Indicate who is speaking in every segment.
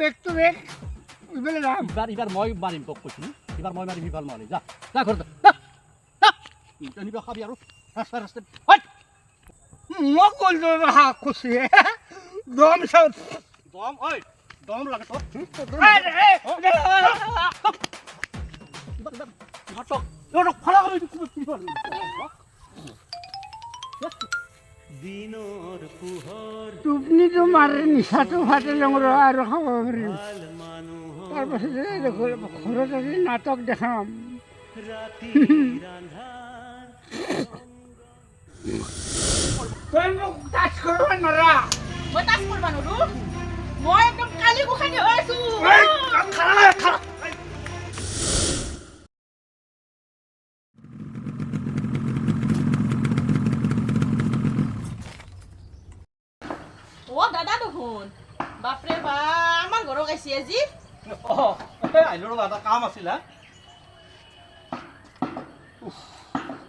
Speaker 1: বেগ two বেগ এইফালে যাম
Speaker 2: এইবাৰ এইবাৰ মই মাৰিম তোক কৈছোঁ। এইবাৰ মই মাৰিম সিফাল মাৰিম। যা যা ঘৰত। খাবি আৰু। ৰাস্তাই হয়
Speaker 1: মই ক'লো শাক খুচি। দম চাউল
Speaker 2: দম ঐ দম লাগে তোক। ফালা
Speaker 3: দিনৰ
Speaker 1: টোপনিটো মাৰে নিচাটো ফাটে আৰু খাব পাৰিম।
Speaker 3: ভালো মানুহৰ
Speaker 1: তাৰপাছত ঘৰত আজি নাটক দেখাম। তই মোক টাচ কৰিব নোৱাৰা।
Speaker 4: মই তাচ কৰিব নোৱাৰো। মই একদম কালি গোসানী হৈ আছো
Speaker 1: এই, খালা, খালা।
Speaker 4: অ দাদা দেখোন বাপৰে বা আমাৰ ঘৰত আহিছে আজি।
Speaker 2: অঁ আহিলোঁ ৰ'বা এটা কাম আছিল হা।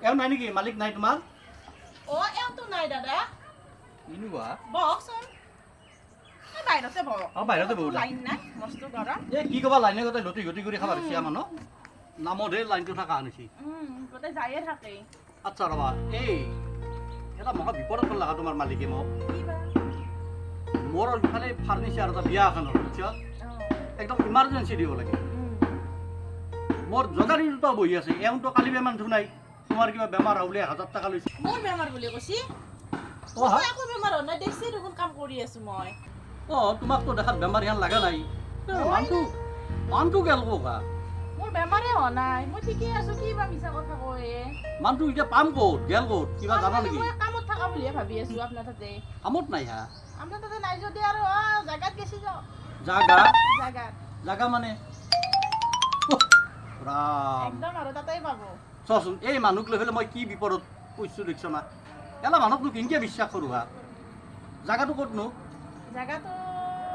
Speaker 2: এওঁ নাই নেকি? মালিক নাই তোমাৰ?
Speaker 4: অ এওঁতো নাই দাদা।
Speaker 2: এনেকুৱা
Speaker 4: বহকচোন। বাহিৰতে বহক।
Speaker 2: অঁ বাহিৰতে বহু
Speaker 4: লাইন নাই মস্ত গৰম।
Speaker 2: এই কি ক'বা লাইনে গোটেই লটি গতি কৰি খাবা দিছে মানুহ। নামতহে লাইনটো থকা আনিছে।
Speaker 4: গোটেই যায়ে থাকে
Speaker 2: আচ্ছা ৰ'বা এই এটা মহা বিপদত লগা তোমাৰ মালিকে মোক। মোৰ ইফালে ফাৰ্নিচাৰ এটা বিয়া এখন হ'ল বুজিছা? একদম ইমাৰ্জেঞ্চি দিব লাগে। মোৰ জগাৰী দুটা বহি আছে এওঁতো কালি বেমাৰ নাই তোমাৰ কিবা বেমাৰ হ'লে হাজাৰ টকা লৈছে।
Speaker 4: মোৰ বেমাৰ বুলি কৈছি?
Speaker 2: অ হা?
Speaker 4: মই একো বেমাৰ হোৱা নাই দেখছি দেখোন কাম কৰি আছো মই।
Speaker 2: অঁ তোমাকতো দেখাত বেমাৰ ইমান লগা নাই। এই মানুহটো মানুহটো গেল কা
Speaker 4: মোৰ বেমাৰে হোৱা নাই মই ঠিকেই আছো কি বা মিছা কথা কয়।
Speaker 2: মানুহটো এতিয়া পাম ক'ত গেল ক'ত কিবা জানা নেকি?
Speaker 4: থকা বুলিয়ে ভাবি আছো আপোনাৰ তাতে?
Speaker 2: কামত নাই হা?
Speaker 4: আপোনাৰ তাতে নাই যদি আৰু জাগাত গেছি যাওঁ।
Speaker 2: জাগা?
Speaker 4: জাগাত।
Speaker 2: জাগা মানে?
Speaker 4: একদম আৰু তাতেই পাব।
Speaker 2: চোৱাচোন এই মানুহক লৈ পেলাই মই কি বিপদত কৈছোঁ দেখিছ না? এলা মানুহকনো কেনেকৈ বিশ্বাস কৰোঁ হা? জাগাটো ক'তনো?
Speaker 4: জাগাটো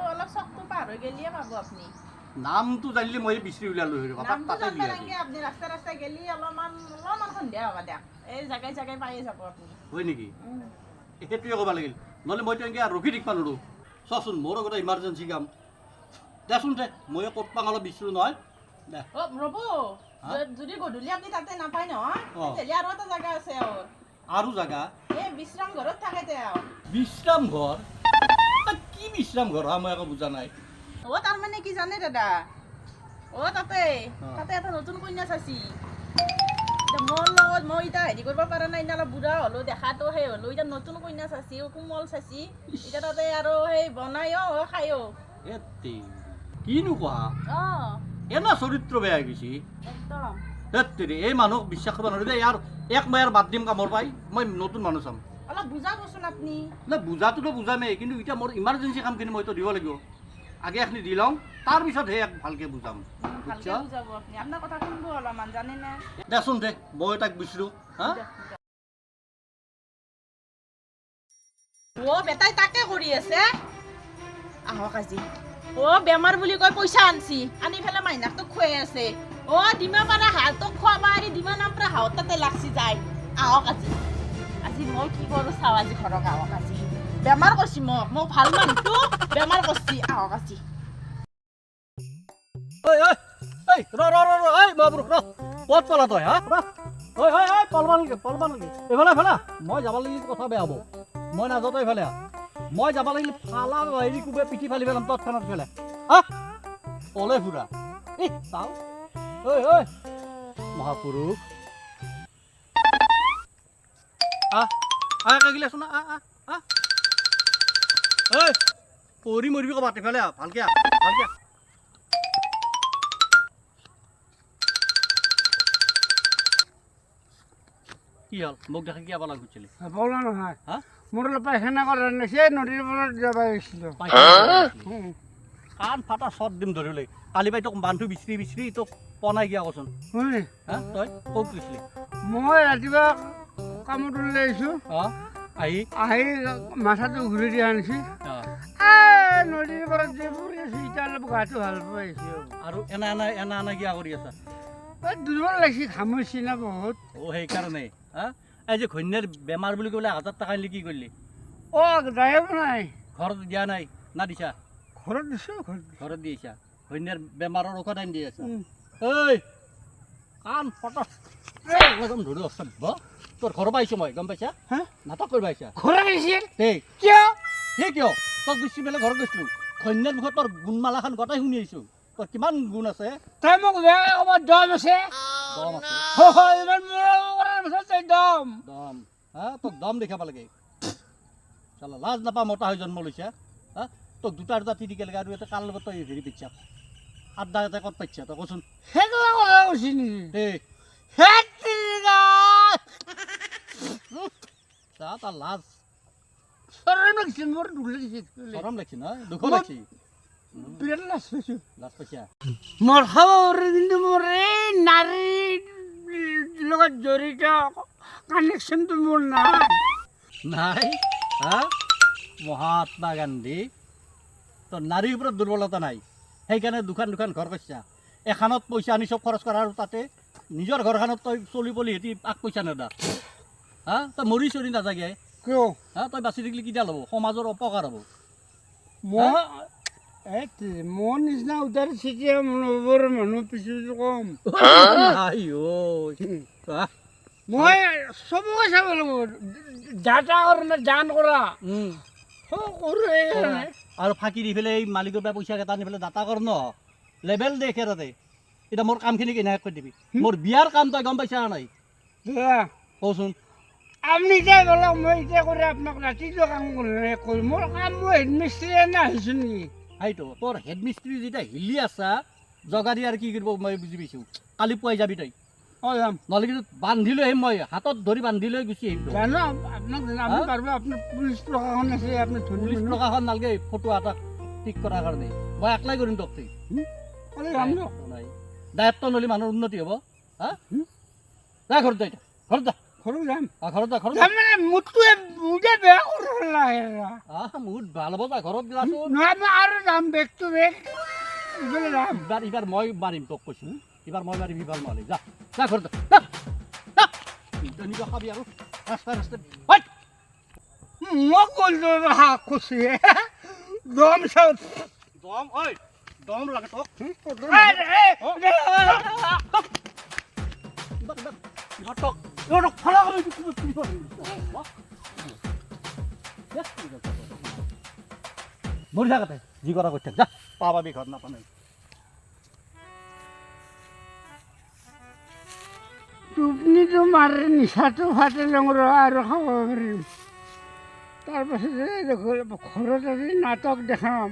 Speaker 4: অলপ চকটো পাৰ হৈ গেলিয়ে পাব আপুনি।
Speaker 2: নামটো জানিলে মই বিচাৰি উলিয়ালো হৈ ৰ'বা তাতে বিয়া
Speaker 4: লাগে আপুনি ৰাস্তা ৰাস্তা গেলি অলপমান অলপমান সন্ধিয়া হ'ব দিয়ক। এই জাগাই জাগাই পায়ে যাব আপুনি।
Speaker 2: হয় নেকি? সেইটোৱে ক'ব লাগিল। নহ'লে মইতো এনেকৈ ৰখি থাকিব নোৱাৰোঁ। চোৱাচোন মোৰো গোটেই ইমাৰ্জেঞ্চি কাম। দেচোন দে ময়ো ক'ত পাওঁ অলপ বিচাৰোঁ নহয়। দে।
Speaker 4: ৰ'ব যদি গধূলি আপুনি তাতে নাপায় নহয়। তেতিয়াহ'লে আৰু এটা জাগা আছে আৰু।
Speaker 2: আৰু জাগা?
Speaker 4: এই বিশ্ৰাম ঘৰত থাকে তেওঁ
Speaker 2: বিশ্ৰাম ঘৰ? কি বিশ্ৰাম ঘৰ? হা মই একো বুজা নাই।
Speaker 4: অ তাৰমানে কি জানে দাদা? অ তাতে তাতে এটা নতুন কন্যা এতিয়া মোৰ লগত মই এতিয়া হেৰি কৰিব পৰা নাই অলপ বুঢ়া হ'লো দেখাতো সেই হ'লো। এতিয়া নতুন কন্যা চাচি কোমল চাচি এতিয়া তাতে আৰু সেই বনায়ো খায়ো
Speaker 2: এতে কিনো কোৱা?
Speaker 4: অ।
Speaker 2: এনা চৰিত্ৰ বেয়া গৈছে
Speaker 4: একদম।
Speaker 2: এই মানুহক বিশ্বাস কৰিব নোৱাৰোঁ দেই ইয়াৰ এক মই আৰু বাদ দিম কামৰ পাই। মই নতুন মানুহ চাম।
Speaker 4: অলপ বুজাবচোন আপুনি।
Speaker 2: নাই বুজাটোতো বুজামেই কিন্তু এতিয়া মোৰ ইমাৰ্জেঞ্চি কামখিনি মইতো দিব লাগিব। আগে এখিনি দি লওঁ তাৰপিছতহে এক ভালকৈ বুজাম।
Speaker 4: ভালকে আপুনি। কথা শুনব অলপমান জানেনে
Speaker 2: দেচোন দে মই তাক বিচাৰোঁ হা?
Speaker 4: বেটাই তাকে কৰি আছে। আহক আজি। অ বেমাৰ বুলি কৈ পইচা আনছি। আনি পেলাই মাইনাকটো খুৱাই আছে। অ ডিমা পাৰা হাতক খোৱাবা আৰি ডিমা নাম পৰা হাত তাতে লাগছি যায়। আহক আজি। আজি মই কি কৰোঁ চাওঁ আজি ঘৰত আহক আজি। বেমাৰ কৰিছি মোক মোক ভালো মানুহটো বেমাৰ কৰিছি। আহক আজি
Speaker 2: ঐ ঐ ঐ ৰ ৰ ৰ ঐ মহাপুৰুষ ৰ, ক'ত পালা তই, হা? ঐ ঐ ঐ, পলবা নেকি পলবা নেকি? এইফালে এইফালে, মই যাব লাগিলে কথা বেয়া হ'ব মই নাযাওঁ তই এইফালে। মই যাব লাগিলে ফালা হেৰি কোবে পিঠি ফালি পেলাম তৎক্ষণাত ফেলে হা? পলে ফুৰা। এই চাওঁ। ঐ ঐ, মহাপুৰুষ। আহ আহ কাগিলাচোন আহ আহ আহ। ঐ পৰি মৰিবি ক'ৰবাত এইফালে আহ ভালকে ভালকে কি হ'ল? মোক দেখি কি আবালা ঘুরছিলি
Speaker 1: বলা নহয়। মোৰ অলপ পায়খানা কৰা নাছে নদীৰ পাৰত যাব গৈছিলোঁ উম।
Speaker 2: কাণ ফাটা চট দিম ধৰিলে কালি বাই তোক বান্ধু বিচৰি বিচৰি তোক পনাই গিয়া কচোন।
Speaker 1: হয়
Speaker 2: হা তই ক'ত গৈছিলি?
Speaker 1: মই ৰাতিপুৱা কামত ওলাই আহিছোঁ।
Speaker 2: আহি
Speaker 1: আহি মাথাটো ঘূৰি দিয়া আনিছি। নদীৰ পাৰত যে পৰি আছোঁ এতিয়া অলপ গাটো ভালো পাইছোঁ
Speaker 2: আৰু এনা এনা এনা এনা গিয়া কৰি আছা?
Speaker 1: দুৰ্বল লাগিছে ঘামুচি না বহুত।
Speaker 2: অ সেইকাৰণে হা? এই যে ঘৈণীৰ বেমাৰ বুলি ক'লে হাজাৰ টকা আনিলি কি কৰিলি?
Speaker 1: অ' দায়ব নাই।
Speaker 2: ঘৰত দিয়া নাই না দিছা?
Speaker 1: ঘৰত দিছোঁ ঘৰত
Speaker 2: ঘৰত দি আহিছা সৈন্যাৰ বেমাৰৰ ঔষধ আনি দি আছা। ঐ কাণ একদম ধৰি অসভ্য তোৰ ঘৰৰ পৰা মই গম পাইছা?
Speaker 1: হা?
Speaker 2: নাটক কৰিব আহিছা।
Speaker 1: ঘৰত আহিছিল?
Speaker 2: দেই
Speaker 1: কিয়?
Speaker 2: সেই কিয়? তই গুচি পেলাই ঘৰত গৈছিলোঁ। সৈন্যাৰ মুখত তোৰ গুণমালাখন গোটাই শুনি আহিছোঁ। তোৰ কিমান গুণ আছে?
Speaker 1: তই মোক বেয়া দম আছে?
Speaker 2: দম আছে।
Speaker 1: হয় দম।
Speaker 2: দম। হা তোক দম দেখাব লাগে। চালা লাজ নাপা মতা হৈ জন্ম লৈছা। হা তোক দুটা দুটা তিৰিকে লাগে আৰু এটা কাৰ লগত তই হেৰি পাইছা আড্ডা এটা ক'ত পাইছা তই কচোন।
Speaker 1: সেইগিলা কথা কৈছি নেকি?
Speaker 2: দেই
Speaker 1: হেত তেৰিকা
Speaker 2: চা তাৰ লাজ।
Speaker 1: চৰম লাগিছে মোৰ দুখ লাগিছে।
Speaker 2: দুখ লাগছি?
Speaker 1: লাজ পাইছোঁ
Speaker 2: লাজ পাইছা?
Speaker 1: কিন্তু মোৰ এই নাৰীৰ লগত জড়িত কানেকশ্যনটো মোৰ নাই।
Speaker 2: নাই? হা? মহাত্মা গান্ধী তোৰ নাৰীৰ ওপৰত দুৰ্বলতা নাই। সেইকাৰণে দুখন দুখন ঘৰ কৈছা এখানত পইচা আনি চব খৰচ কৰা আৰু তাতে নিজৰ ঘৰখনত তই চলি পলি সিহঁতি আগ পইচা নেদা। হা? তই মৰি চৰি নাযাগে।
Speaker 1: কিয়?
Speaker 2: হা? তই বাচি থাকিলে কিডাল হ'ব সমাজৰ অপকাৰ হ'ব।
Speaker 1: মই মোৰ নিচিনা উদাৰ চিটিয়া মনোবৰ মানুহ পিছতো কম? মই চবকে চাব লাগিব। ডাটা কাৰণে দান কৰা।
Speaker 2: আৰু ফাঁকি দি পেলাই এই মালিকৰ পৰা পইচা কেইটা আনি পেলাই দাতা কৰ ন? লেবেল দে একেৰাতে এতিয়া মোৰ কামখিনি কেনেকৈ কৰি দিবি? মোৰ বিয়াৰ কাম তই গম পাইছা নাই? কচোন।
Speaker 1: আপুনি এতিয়া গ'লে মই এতিয়া কৰি আপোনাক ৰাতিটো কাম কৰিলে কৰিম মোৰ কাম মই হেডমিস্ত্ৰী এনে আহিছোঁ নেকি
Speaker 2: সেইটো তোৰ হেড মিস্ত্ৰী যেতিয়া হিলি আছা জগাৰী আৰু কি কৰিব মই বুজি পাইছোঁ। কালি পুৱাই যাবি তই।
Speaker 1: অঁ যাম।
Speaker 2: নহ'লে কিন্তু বান্ধি লৈ আহিম মই হাতত ধৰি বান্ধি লৈ গুচি আহিম।
Speaker 1: জানো আপোনাক
Speaker 2: হা?
Speaker 1: পাৰিব আপোনাৰ পুলিচ প্ৰশাসন আছে আপুনি
Speaker 2: পুলিচ প্ৰশাসন নালাগে ফটো এটা ঠিক কৰাৰ কাৰণে। মই একলাই কৰিম তোক
Speaker 1: দিয়ক।
Speaker 2: দায়িত্ব নলি মানুহৰ উন্নতি হ'ব হা? যা ঘৰত যা ঘৰত যা।
Speaker 1: ঘৰত যাম
Speaker 2: ঘৰত যা
Speaker 1: মানে মোৰতে বেয়া কৰি লাগে
Speaker 2: আহ মোৰ ভালো যা ঘৰত যাচোন
Speaker 1: নহয় আৰু যাম বেগটো বেগ এইফালে যাম
Speaker 2: এইবাৰ এইবাৰ মই মাৰিম তোক কৈছোঁ এইবাৰ মই মাৰিম এইবাৰ মাৰিম যা যা ঘৰত যা যা, যা তেনেকুৱা খাবি ৰাস্তাই হয়
Speaker 1: মই ক'লো শাক খুচি দম চাউল
Speaker 2: দম ঐ দম লাগে তোক নাটক নাটক ফালা কৰি দিছোঁ, কি কৰিম? মৰি থাকতে যি কৰা কৰি থাক যা পাবাবি ঘৰত নাপানে
Speaker 1: টোপনিটো মাৰে নিচাটো ফাটে লঙৰ আৰু খাব তাৰপাছতে ঘৰত আজি নাটক দেখাম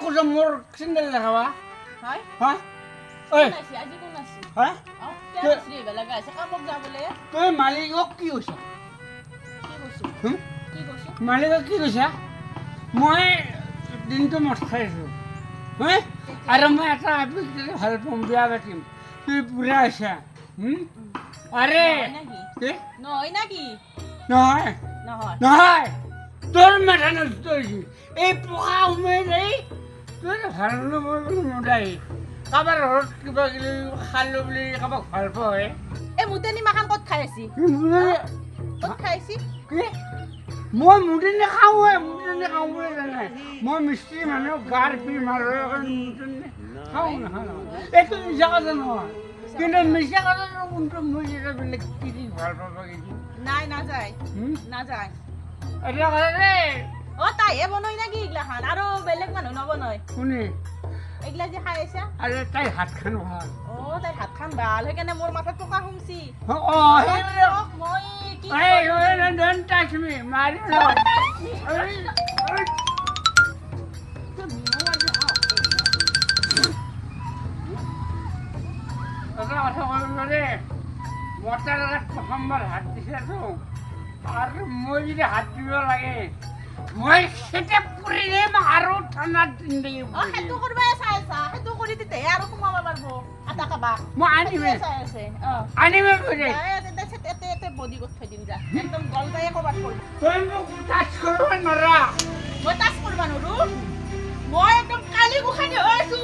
Speaker 1: কৰিছ মোৰ চেণ্ডেল দেখাবা
Speaker 4: হয়?
Speaker 1: ঐ।
Speaker 4: আজি কোন আছে?
Speaker 1: তই মালিকক কি কৈছ? মালিকক কি কৈছা? মই দিনটো মদ খাইছোঁ হা? আৰু মই এটা দিলে ভালো পাম বিয়া পাতিম। তুই বুঢ়া আছা আৰে!
Speaker 4: নহয়। নহয়।
Speaker 1: নহয়! তোৰ মাথা নষ্ট এই পকা সোমাই যাই তোৰ ভালো নবই নদাই কাৰোবাৰ ঘৰত কিবা কিবি খালোঁ বুলি কাৰোবাক ভালো পায়
Speaker 4: এই মুতেনি মাখান ক'ত খাই আছি? ক'ত খাই আছি?
Speaker 1: কি? মই মুদিনে খাওঁ মুদিনে খাওঁ বুলি জানে মই মিস্ত্ৰী মানুহ গাৰ পি মাৰো খাওঁ নাখাওঁ এইটো মিছা কথা নহয়। কিন্তু মিছা কথাটো কোনটো মই এটা বেলেগ কি কি ভালো পাব কিন্তু
Speaker 4: নাই নাযায়? নাযায়। অ তাইহে বনয় নেকি এইগিলাখান? আৰু বেলেগ মানুহ নবনয়।
Speaker 1: শুনি।
Speaker 4: এইগিলা যে খাই আছা?
Speaker 1: তাই হাত খান ভালো।
Speaker 4: অ তাইৰ হাত খান ভালো। সেইকাৰণে মোৰ মাথাত
Speaker 1: অঁ
Speaker 4: মই কি
Speaker 1: কথা কৰিব দে মতাৰ হাত দিছেতো আর মই যদি হাত দিব লাগে মই সেটা পুরিলে আরও ঠান্ডা দিন দিয়ে
Speaker 4: অ হেতু করবা চাই হেতু কৰি দিতে আৰু সোমাব পারব আটা কাবা
Speaker 1: মই আনিমে
Speaker 4: চাই আছে অ।
Speaker 1: আনিমে
Speaker 4: কইরে এতে এতে এতে বডি গত দিন যা। একদম গল যায় কবাট করব
Speaker 1: তুই মোক টাচ করব নরা
Speaker 4: মই টাচ করবা নরু মই একদম কালি গুখানি হইছো